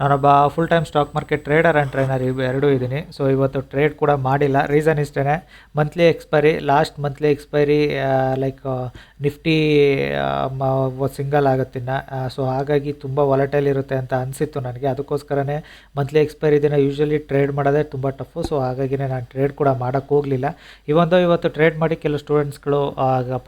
ನಾನೊಬ್ಬ full time stock market trader and trainer ಇವು ಎರಡೂ ಇದ್ದೀನಿ. ಸೊ ಇವತ್ತು ಟ್ರೇಡ್ ಕೂಡ ಮಾಡಿಲ್ಲ. ರೀಸನ್ ಇಷ್ಟೇ monthly expiry last monthly expiry like Nifty single ಆಗುತ್ತಿನ್ನ so ಹಾಗಾಗಿ ತುಂಬ ವಾಲಟೈಲ್ ಇರುತ್ತೆ ಅಂತ ಅನಿಸಿತ್ತು ನನಗೆ. ಅದಕ್ಕೋಸ್ಕರನೇ ಮಂತ್ಲಿ ಎಕ್ಸ್ಪೈರಿ ದಿನ ಯೂಶ್ವಲಿ ಟ್ರೇಡ್ ಮಾಡೋದೇ ತುಂಬ ಟಫು ಸೊ ಹಾಗಾಗಿನೇ ನಾನು ಟ್ರೇಡ್ ಕೂಡ ಮಾಡೋಕ್ಕೆ ಹೋಗಲಿಲ್ಲ. ಇವೊಂದು ಇವತ್ತು ಟ್ರೇಡ್ ಮಾಡಿ ಕೆಲವು ಸ್ಟೂಡೆಂಟ್ಸ್ಗಳು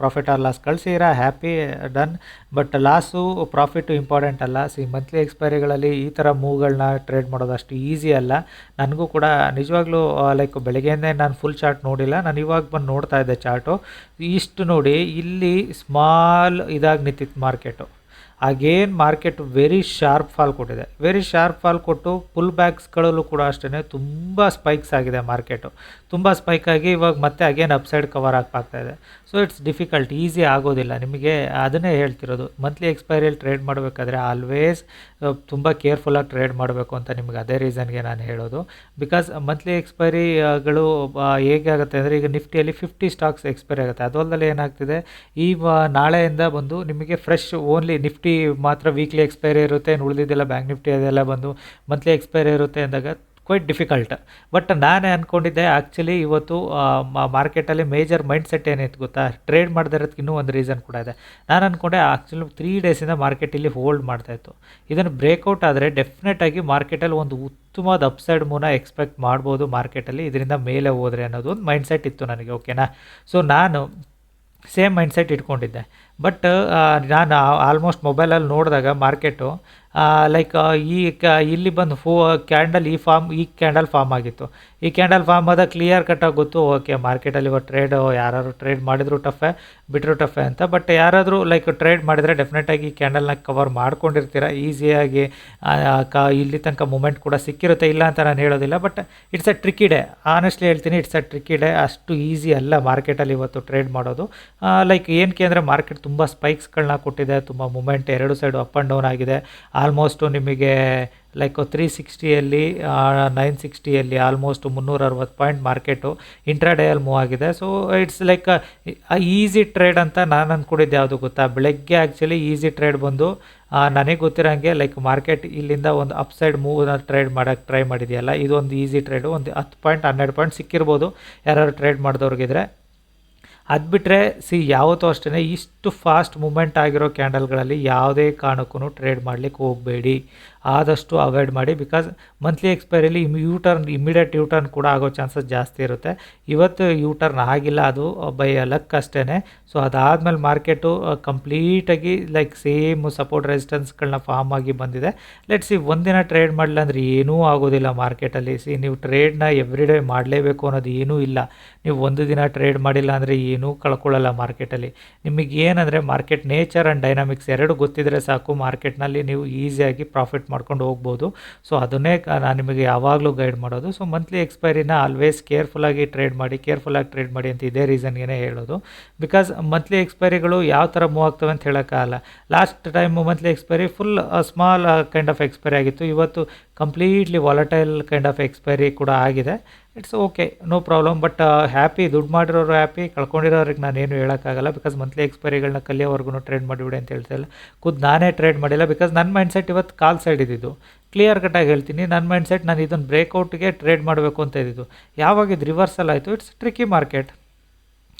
profit or loss ಕಳಿಸಿರ happy done but loss profit important ಅಲ್ಲ. ಸಿ ಮಂತ್ಲಿ ಎಕ್ಸ್ಪೈರಿಗಳಲ್ಲಿ ಈ ಥರ ಮೂವ್ಗಳನ್ನ ಟ್ರೇಡ್ ಮಾಡೋದು ಅಷ್ಟು ಈಸಿ ಅಲ್ಲ. ನನಗೂ ಕೂಡ ನಿಜವಾಗ್ಲೂ ಲೈಕ್ ಬೆಳಗ್ಗೆಯಿಂದ ನಾನು ಫುಲ್ ಚಾರ್ಟ್ ನೋಡಿಲ್ಲ. ನಾನು ಇವಾಗ ಬಂದು ನೋಡ್ತಾ ಇದ್ದೆ ಚಾರ್ಟು ಇಷ್ಟು ನೋಡಿ, ಇಲ್ಲಿ ಸ್ಮಾಲ್ ಇದಾಗಿ ನಿಂತಿತ್ತು ಮಾರ್ಕೆಟು ಆಗೇನು ಮಾರ್ಕೆಟ್ ವೆರಿ ಶಾರ್ಪ್ ಫಾಲ್ ಕೊಟ್ಟಿದೆ. ವೆರಿ ಶಾರ್ಪ್ ಫಾಲ್ ಕೊಟ್ಟು ಪುಲ್ ಬ್ಯಾಕ್ಸ್ಗಳಲ್ಲೂ ಕೂಡ ಅಷ್ಟೇ ತುಂಬ ಸ್ಪೈಕ್ಸ್ ಆಗಿದೆ ಮಾರ್ಕೆಟು ತುಂಬ ಸ್ಪೈಕ್ ಆಗಿ ಇವಾಗ ಮತ್ತೆ ಅಗೇನ್ ಅಪ್ಸೈಡ್ ಕವರ್ ಆಗ್ತಾ ಇದೆ. ಸೊ ಇಟ್ಸ್ ಡಿಫಿಕಲ್ಟ್ ಈಸಿ ಆಗೋದಿಲ್ಲ. ನಿಮಗೆ ಅದನ್ನೇ ಹೇಳ್ತಿರೋದು. ಮಂತ್ಲಿ ಎಕ್ಸ್ಪೈರಿಯಲ್ಲಿ ಟ್ರೇಡ್ ಮಾಡಬೇಕಾದ್ರೆ ಆಲ್ವೇಸ್ ತುಂಬ ಕೇರ್ಫುಲ್ಲಾಗಿ ಟ್ರೇಡ್ ಮಾಡಬೇಕು ಅಂತ ನಿಮ್ಗೆ ಅದೇ ರೀಸನ್ಗೆ ನಾನು ಹೇಳೋದು. ಬಿಕಾಸ್ ಮಂತ್ಲಿ ಎಕ್ಸ್ಪೈರಿಗಳು ಹೇಗೆ ಆಗುತ್ತೆ ಅಂದರೆ ಈಗ ನಿಫ್ಟಿಯಲ್ಲಿ ಫಿಫ್ಟಿ ಸ್ಟಾಕ್ಸ್ ಎಕ್ಸ್ಪೈರಿ ಆಗುತ್ತೆ. ಅದಲ್ಲದೆ ಏನಾಗ್ತಿದೆ? ಈ ನಾಳೆಯಿಂದ ಬಂದು ನಿಮಗೆ ಫ್ರೆಶ್ ಓನ್ಲಿ ನಿಫ್ಟಿ ಮಾತ್ರ ವೀಕ್ಲಿ ಎಕ್ಸ್ಪೈರಿ ಇರುತ್ತೆ ಉಳಿದಿದ್ದೆಲ್ಲ ಬ್ಯಾಂಕ್ ನಿಫ್ಟಿ ಅದೆಲ್ಲ ಬಂದು ಮಂತ್ಲಿ ಎಕ್ಸ್ಪೈರಿ ಇರುತ್ತೆ ಅಂದಾಗ ಕ್ವೈಟ್ ಡಿಫಿಕಲ್ಟ್ ಬಟ್ ನಾನೇ ಅಂದ್ಕೊಂಡಿದ್ದೆ ಆ್ಯಕ್ಚುಲಿ ಇವತ್ತು ಮಾರ್ಕೆಟಲ್ಲಿ ಮೇಜರ್ ಮೈಂಡ್ ಸೆಟ್ ಏನಿತ್ತು ಗೊತ್ತಾ? ಟ್ರೇಡ್ ಮಾಡದೇ ಇರೋದಕ್ಕೆ ಇನ್ನೂ ಒಂದು ರೀಸನ್ ಕೂಡ ಇದೆ. ನಾನು ಅಂದ್ಕೊಂಡೆ ಆ್ಯಕ್ಚುಲಿ ತ್ರೀ ಡೇಸಿಂದ ಮಾರ್ಕೆಟ್ ಇಲ್ಲಿ ಹೋಲ್ಡ್ ಮಾಡ್ತಾಯಿತ್ತು ಇದನ್ನು ಬ್ರೇಕೌಟ್ ಆದರೆ ಡೆಫಿನೆಟಾಗಿ ಮಾರ್ಕೆಟಲ್ಲಿ ಒಂದು ಉತ್ತಮವಾದ ಅಪ್ಸೈಡ್ ಮೂನ ಎಕ್ಸ್ಪೆಕ್ಟ್ ಮಾಡ್ಬೋದು ಮಾರ್ಕೆಟಲ್ಲಿ ಇದರಿಂದ ಮೇಲೆ ಹೋದರೆ ಅನ್ನೋದು ಒಂದು ಮೈಂಡ್ ಸೆಟ್ ಇತ್ತು ನನಗೆ ಓಕೆನಾ ಸೊ ನಾನು ಸೇಮ್ ಮೈಂಡ್ಸೆಟ್ ಇಟ್ಕೊಂಡಿದ್ದೆ. ಬಟ್ ನಾನು ಆಲ್ಮೋಸ್ಟ್ ಮೊಬೈಲಲ್ಲಿ ನೋಡಿದಾಗ ಮಾರ್ಕೆಟು ಲೈಕ್ ಈ ಕ, ಇಲ್ಲಿ ಬಂದು ಫೋ ಕ್ಯಾಂಡಲ್ ಈ ಫಾರ್ಮ್ ಈ ಕ್ಯಾಂಡಲ್ ಫಾರ್ಮ್ ಆಗಿತ್ತು. ಈ ಕ್ಯಾಂಡಲ್ ಫಾರ್ಮ್ ಆದ ಕ್ಲಿಯರ್ ಕಟ್ಟಾಗಿ ಗೊತ್ತು ಓಕೆ ಮಾರ್ಕೆಟಲ್ಲಿ ಇವಾಗ ಟ್ರೇಡ್ ಯಾರು ಟ್ರೇಡ್ ಮಾಡಿದ್ರು ಟಫೆ ಬಿಟ್ಟರು ಟಫೆ ಅಂತ. ಬಟ್ ಯಾರಾದರೂ ಲೈಕ್ ಟ್ರೇಡ್ ಮಾಡಿದರೆ ಡೆಫಿನೆಟಾಗಿ ಈ ಕ್ಯಾಂಡಲ್ನ ಕವರ್ ಮಾಡ್ಕೊಂಡಿರ್ತೀರ ಈಸಿಯಾಗಿ ಕ, ಇಲ್ಲಿ ತನಕ ಮೂಮೆಂಟ್ ಕೂಡ ಸಿಕ್ಕಿರುತ್ತೆ, ಇಲ್ಲ ಅಂತ ನಾನು ಹೇಳೋದಿಲ್ಲ. But it's a tricky day honestly ಹೇಳ್ತೀನಿ ಇಟ್ಸ್ ಅ ಟ್ರಿಕಿ ಡೇ ಅಷ್ಟು ಈಸಿ ಅಲ್ಲ ಮಾರ್ಕೆಟಲ್ಲಿ ಇವತ್ತು ಟ್ರೇಡ್ ಮಾಡೋದು. ಲೈಕ್ ಏನಕ್ಕೆ ಅಂದರೆ ಮಾರ್ಕೆಟ್ ತುಂಬ ಸ್ಪೈಕ್ಸ್ಗಳನ್ನ ಕೊಟ್ಟಿದೆ, ತುಂಬ ಮೂಮೆಂಟ್ ಎರಡು ಸೈಡು ಅಪ್ ಆ್ಯಂಡ್ ಡೌನ್ ಆಗಿದೆ. ಆಲ್ಮೋಸ್ಟು ನಿಮಗೆ ಲೈಕ್ ತ್ರೀ ಸಿಕ್ಸ್ಟಿಯಲ್ಲಿ ನೈನ್ ಸಿಕ್ಸ್ಟಿಯಲ್ಲಿ ಆಲ್ಮೋಸ್ಟ್ ಮುನ್ನೂರ ಅರವತ್ತು ಪಾಯಿಂಟ್ ಮಾರ್ಕೆಟು ಇಂಟ್ರಾಡೇಯಲ್ಲಿ ಮೂವ್ ಆಗಿದೆ. So, it's like easy trade ಅಂತ ನಾನು ಅಂದ್ಕೊಂಡಿದ್ದೆ ಯಾವುದು ಗೊತ್ತಾ? ಬೆಳಗ್ಗೆ ಆ್ಯಕ್ಚುಲಿ ಈಸಿ ಟ್ರೇಡ್ ಬಂದು ನನಗೆ ಗೊತ್ತಿರೋಂಗೆ ಲೈಕ್ ಮಾರ್ಕೆಟ್ ಇಲ್ಲಿಂದ ಒಂದು ಅಪ್ ಸೈಡ್ ಮೂವನ್ನ ಟ್ರೇಡ್ ಮಾಡೋಕ್ಕೆ ಟ್ರೈ ಮಾಡಿದೆಯಲ್ಲ, ಇದೊಂದು ಈಸಿ ಟ್ರೇಡು, ಒಂದು ಹತ್ತು ಪಾಯಿಂಟ್ ಹನ್ನೆರಡು ಪಾಯಿಂಟ್ ಸಿಕ್ಕಿರ್ಬೋದು ಯಾರು ಟ್ರೇಡ್ ಮಾಡಿದವ್ರಿಗಿದ್ರೆ. ಅದು ಬಿಟ್ಟರೆ ಸಿ, ಯಾವತ್ತೂ ಅಷ್ಟೇ ಇಷ್ಟು ಫಾಸ್ಟ್ ಮೂಮೆಂಟ್ ಆಗಿರೋ ಕ್ಯಾಂಡಲ್ಗಳಲ್ಲಿ ಯಾವುದೇ ಕಾರಣಕ್ಕೂ ಟ್ರೇಡ್ ಮಾಡಲಿಕ್ಕೆ ಹೋಗಬೇಡಿ. ಆದಷ್ಟು ಅವಾಯ್ಡ್ ಮಾಡಿ because monthly ಎಕ್ಸ್ಪೈರಿಲಿ U turn immediate U turn ಕೂಡ ಆಗೋ ಚಾನ್ಸಸ್ ಜಾಸ್ತಿ ಇರುತ್ತೆ. ಇವತ್ತು ಯು ಟರ್ನ್ ಆಗಿಲ್ಲ, ಅದು ಬೈ ಲಕ್ ಅಷ್ಟೇ ಸೊ ಅದಾದಮೇಲೆ ಮಾರ್ಕೆಟು ಕಂಪ್ಲೀಟಾಗಿ ಲೈಕ್ ಸೇಮ್ ಸಪೋರ್ಟ್ ರೆಸಿಸ್ಟೆನ್ಸ್ಗಳನ್ನ ಫಾರ್ಮ್ ಆಗಿ ಬಂದಿದೆ. ಲೆಟ್ ಸಿ ಒಂದಿನ ಟ್ರೇಡ್ ಮಾಡಲಿಲ್ಲ ಅಂದರೆ ಏನೂ ಆಗೋದಿಲ್ಲ ಮಾರ್ಕೆಟಲ್ಲಿ ಸಿ, ನೀವು ಟ್ರೇಡ್ನ ಎವ್ರಿ ಡೇ ಮಾಡಲೇಬೇಕು ಅನ್ನೋದು ಏನೂ ಇಲ್ಲ. ನೀವು ಒಂದು ದಿನ ಟ್ರೇಡ್ ಮಾಡಿಲ್ಲ ಅಂದರೆ ಏನೂ ಕಳ್ಕೊಳ್ಳಲ್ಲ ಮಾರ್ಕೆಟಲ್ಲಿ. ನಿಮಗೆ ಏನಂದರೆ ಮಾರ್ಕೆಟ್ ನೇಚರ್ ಆ್ಯಂಡ್ ಡೈನಾಮಿಕ್ಸ್ ಎರಡು ಗೊತ್ತಿದ್ರೆ ಸಾಕು. ಮಾರ್ಕೆಟ್ನಲ್ಲಿ ನೀವು ಈಸಿಯಾಗಿ ಪ್ರಾಫಿಟ್ ಮಾಡ್ಕೊಂಡು ಹೋಗ್ಬೋದು. ಸೊ, ಅದನ್ನೇ ನಾನು ನಿಮಗೆ ಯಾವಾಗಲೂ ಗೈಡ್ ಮಾಡೋದು. ಸೊ, ಮಂತ್ಲಿ ಎಕ್ಸ್ಪೈರಿನ ಆಲ್ವೇಸ್ ಕೇರ್ಫುಲ್ಲಾಗಿ ಟ್ರೇಡ್ ಮಾಡಿ, ಕೇರ್ಫುಲ್ಲಾಗಿ ಟ್ರೇಡ್ ಮಾಡಿ ಅಂತ ಇದೇ ರೀಸನ್ಗೆ ಹೇಳೋದು. ಬಿಕಾಸ್ ಮಂತ್ಲಿ ಎಕ್ಸ್ಪೈರಿಗಳು ಯಾವ ಥರ ಮೂವ್ ಆಗ್ತವೆ ಅಂತ ಹೇಳೋಕ್ಕಾಗಲ್ಲ. Last time monthly expiry full small kind of expiry ಆಗಿತ್ತು. ಇವತ್ತು completely volatile kind of expiry ಕೂಡ ಆಗಿದೆ. It's okay no problem but happy ದುಡ್ಡು ಮಾಡಿರೋರು ಹ್ಯಾಪಿ ಕಳ್ಕೊಂಡಿರೋರಿಗೆ ನಾನೇನು ಹೇಳೋಕ್ಕಾಗಲ್ಲ ಬಿಕಾಸ್ ಮಂತ್ಲಿ ಎಕ್ಸ್ಪೈರಿಗಳನ್ನ ಕಲಿಯೋವರೆಗೂ ಟ್ರೇಡ್ ಮಾಡಿಬಿಡಿ ಅಂತ ಹೇಳ್ತಾಯಿಲ್ಲ ಖುದ್ದು ನಾನೇ ಟ್ರೇಡ್ ಮಾಡಿಲ್ಲ ಬಿಕಾಸ್ ನನ್ನ ಮೈಂಡ್ ಸೆಟ್ ಇವತ್ತು ಕಾಲ್ ಸೈಡ್ ಇದ್ದಿದ್ದು. ಕ್ಲಿಯರ್ ಕಟ್ಟಾಗಿ ಹೇಳ್ತೀನಿ ನನ್ನ ಮೈಂಡ್ ಸೆಟ್ ನಾನು ಇದನ್ನು ಬ್ರೇಕೌಟ್ಗೆ ಟ್ರೇಡ್ ಮಾಡಬೇಕು ಅಂತ ಇದ್ದಿದ್ದು. ಯಾವಾಗಿದ್ದು ರಿವರ್ಸಲ್ ಆಯಿತು ಇಟ್ಸ್ ಟ್ರಿಕಿ ಮಾರ್ಕೆಟ್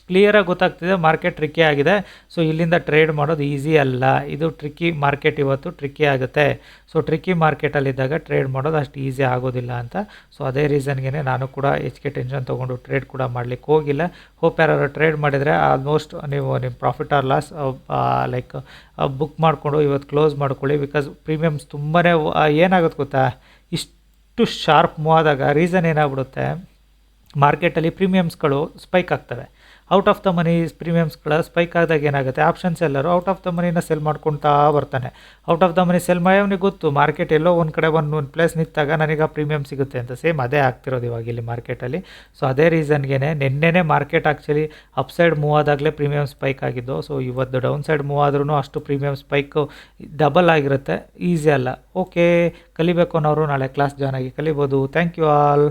ಕ್ಲಿಯರಾಗಿ ಗೊತ್ತಾಗ್ತಿದೆ ಮಾರ್ಕೆಟ್ ಟ್ರಿಕ್ಕಿ ಆಗಿದೆ. ಸೊ ಇಲ್ಲಿಂದ ಟ್ರೇಡ್ ಮಾಡೋದು ಈಸಿ ಅಲ್ಲ. ಇದು ಟ್ರಿಕ್ಕಿ ಮಾರ್ಕೆಟ್ ಇವತ್ತು ಟ್ರಿಕ್ಕಿ ಆಗುತ್ತೆ. ಸೊ ಟ್ರಿಕ್ಕಿ ಮಾರ್ಕೆಟಲ್ಲಿದ್ದಾಗ ಟ್ರೇಡ್ ಮಾಡೋದು ಅಷ್ಟು ಈಸಿ ಆಗೋದಿಲ್ಲ ಅಂತ. ಸೊ ಅದೇ ರೀಸನ್ಗೆ ನಾನು ಕೂಡ ಹೆಚ್ಚಿಗೆ ಟೆನ್ಷನ್ ತೊಗೊಂಡು ಟ್ರೇಡ್ ಕೂಡ ಮಾಡಲಿಕ್ಕೆ ಹೋಗಿಲ್ಲ. ಹೋಪ್ ಯಾರು ಟ್ರೇಡ್ ಮಾಡಿದರೆ ಆಲ್ಮೋಸ್ಟ್ ನೀವು ನಿಮ್ಮ profit or loss like book ಮಾಡಿಕೊಂಡು ಇವತ್ತು ಕ್ಲೋಸ್ ಮಾಡ್ಕೊಳ್ಳಿ. ಬಿಕಾಸ್ ಪ್ರೀಮಿಯಮ್ಸ್ ತುಂಬಾ ಏನಾಗುತ್ತೆ ಗೊತ್ತಾ? ಇಷ್ಟು ಶಾರ್ಪ್ ಮೂವ್ ಆದಾಗ ರೀಸನ್ ಏನಾಗ್ಬಿಡುತ್ತೆ? ಮಾರ್ಕೆಟಲ್ಲಿ ಪ್ರೀಮಿಯಮ್ಸ್ಗಳು ಸ್ಪೈಕ್ ಆಗ್ತವೆ. ಔಟ್ ಆಫ್ ದ ಮನಿ ಪ್ರೀಮಿಯಮ್ಸ್ಗಳ ಸ್ಪೈಕ್ ಆದಾಗ ಏನಾಗುತ್ತೆ? Options seller out of the ಮನಿನ sell ಮಾಡ್ಕೊಳ್ತಾ ಬರ್ತಾನೆ. Out of the money sell ಮಾಡಿ ಗೊತ್ತು, ಮಾರ್ಕೆಟ್ ಎಲ್ಲೋ ಒಂದು ಕಡೆ ಒಂದು ಒಂದು ಪ್ಲೇಸ್ ನಿಂತಾಗ ನನಗೆ ಆ ಪ್ರೀಮಿಯಮ್ ಸಿಗುತ್ತೆ ಅಂತ ಸೇಮ್ ಅದೇ ಆಗ್ತಿರೋದು ಇವಾಗ ಇಲ್ಲಿ ಮಾರ್ಕೆಟಲ್ಲಿ ಸೊ ಅದೇ ರೀಸನ್ಗೆ ನಿನ್ನೆನೇ market actually up side move ಆದಾಗಲೇ premium spike ಆಗಿದ್ದು. ಸೊ ಇವತ್ತು ಡೌನ್ ಸೈಡ್ ಮೂವ್ ಆದ್ರೂ ಅಷ್ಟು ಪ್ರೀಮಿಯಮ್ ಸ್ಪೈಕು ಡಬಲ್ ಆಗಿರುತ್ತೆ. ಈಸಿ ಅಲ್ಲ. ಓಕೆ ಕಲಿಬೇಕು ಅನ್ನೋರು ನಾಳೆ ಕ್ಲಾಸ್ ಜಾಯ್ನ್ ಆಗಿ ಕಲಿಬೋದು. Thank you all